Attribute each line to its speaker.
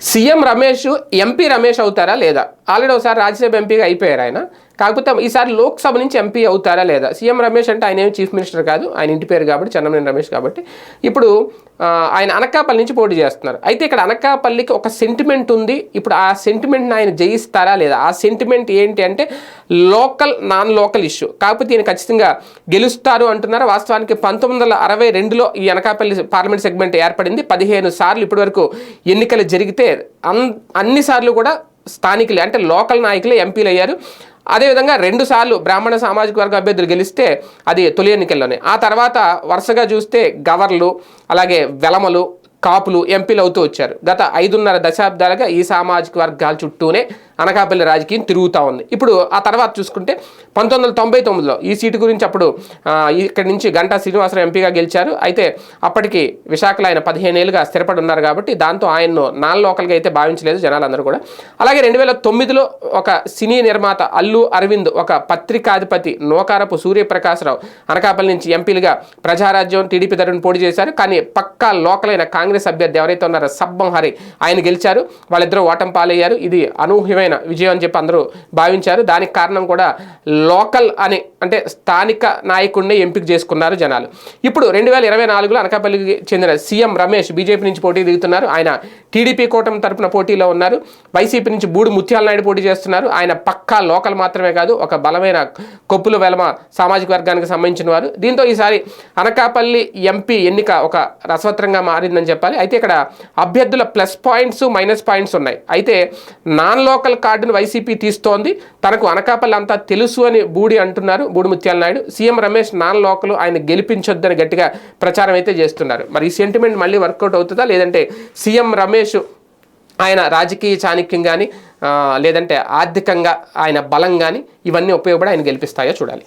Speaker 1: CM Ramesh MP Ramesh అవుతారా లేదా? Already ఒకసారి రాజ్యసభ ఎంపీగా అయిపోయారు ఆయన. కాకపోతే ఈసారి లోక్సభ నుంచి ఎంపీ అవుతారా లేదా? సీఎం రమేష్ అంటే ఆయన ఏమి చీఫ్ మినిస్టర్ కాదు. ఆయన ఇంటి పేరు కాబట్టి చెన్నమనేని రమేష్ కాబట్టి. ఇప్పుడు ఆయన అనకాపల్లి నుంచి పోటీ చేస్తున్నారు. అయితే ఇక్కడ అనకాపల్లికి ఒక సెంటిమెంట్ ఉంది. ఇప్పుడు ఆ సెంటిమెంట్ని ఆయన జయిస్తారా లేదా? ఆ సెంటిమెంట్ ఏంటి అంటే లోకల్ నాన్ లోకల్ ఇష్యూ కాకపోతే ఈయన ఖచ్చితంగా గెలుస్తారు అంటున్నారు. వాస్తవానికి పంతొమ్మిది వందల అరవై రెండులో ఈ అనకాపల్లి పార్లమెంట్ సెగ్మెంట్ ఏర్పడింది. పదిహేను సార్లు ఇప్పటివరకు ఎన్నికలు జరిగితే అన్ అన్ని సార్లు కూడా స్థానికులే అంటే లోకల్ నాయకులే ఎంపీలు అయ్యారు అదేవిధంగా రెండుసార్లు బ్రాహ్మణ సామాజిక వర్గ అభ్యర్థులు గెలిస్తే అది తొలి ఎన్నికల్లోనే. ఆ తర్వాత వరుసగా చూస్తే గవర్లు అలాగే వెలమలు కాపులు ఎంపీలు అవుతూ వచ్చారు. గత ఐదున్నర దశాబ్దాలుగా ఈ సామాజిక వర్గాల చుట్టూనే అనకాపల్లి రాజకీయం తిరుగుతూ ఉంది. ఇప్పుడు ఆ తర్వాత చూసుకుంటే పంతొమ్మిది వందల తొంభై తొమ్మిదిలో ఈ సీటు గురించి అప్పుడు ఇక్కడ ఇక్కడి నుంచి గంటా శ్రీనివాసరావు ఎంపీగా గెలిచారు. అయితే అప్పటికి విశాఖలో ఆయన పదిహేను ఏళ్ళుగా స్థిరపడి ఉన్నారు కాబట్టి దాంతో ఆయన్ను నాన్ లోకల్గా అయితే భావించలేదు జనాలందరూ కూడా. అలాగే రెండు వేల తొమ్మిదిలో ఒక సినీ నిర్మాత అల్లు అరవింద్ ఒక పత్రికాధిపతి నోకారపు సూర్యప్రకాశ్రావు అనకాపల్లి నుంచి ఎంపీలుగా ప్రజారాజ్యం టీడీపీ తరఫున పోటీ చేశారు. కానీ పక్కా లోకలైన కాంగ్రెస్ అభ్యర్థి ఎవరైతే ఉన్నారో సబ్బం హరి ఆయన గెలిచారు. వాళ్ళిద్దరూ ఓటం పాలయ్యారు. ఇది అనూహ్యమైన విజయం అని చెప్పి అందరూ భావించారు. దానికి కారణం కూడా లోకల్ అని అంటే స్థానిక నాయకుడిని ఎంపిక చేసుకున్నారు జనాలు. ఇప్పుడు రెండు వేల ఇరవై నాలుగులో అనకాపల్లికి చెందిన సీఎం రమేష్ బీజేపీ నుంచి పోటీ దిగుతున్నారు. ఆయన టీడీపీ కూటమి తరపున పోటీలో ఉన్నారు. వైసీపీ నుంచి బూడు ముత్యాల నాయుడు పోటీ చేస్తున్నారు. ఆయన పక్కా లోకల్ మాత్రమే కాదు ఒక బలమైన కొప్పుల వెలమ సామాజిక వర్గానికి సంబంధించిన వారు. దీంతో ఈసారి అనకాపల్లి ఎంపీ ఎన్నిక ఒక రసవత్రంగా మారిందని చెప్పాలి. అయితే ఇక్కడ అభ్యర్థుల ప్లస్ పాయింట్స్ మైనస్ పాయింట్స్ ఉన్నాయి. అయితే నాన్ లోకల్ కార్డును వైసీపీ తీస్తోంది. తనకు అనకాపల్లి అంతా తెలుసు అని బూడి అంటున్నారు Budi Mutyala Naidu. CM Ramesh non local ఆయన గెలిపించొద్దని గట్టిగా ప్రచారం అయితే చేస్తున్నారు. మరి ఈ సెంటిమెంట్ మళ్ళీ వర్కౌట్ అవుతుందా? లేదంటే సీఎం రమేష్ ఆయన రాజకీయ చాణక్యం కానీ లేదంటే ఆర్థికంగా ఆయన బలం కానీ ఇవన్నీ ఉపయోగపడి ఆయన గెలిపిస్తాయో చూడాలి.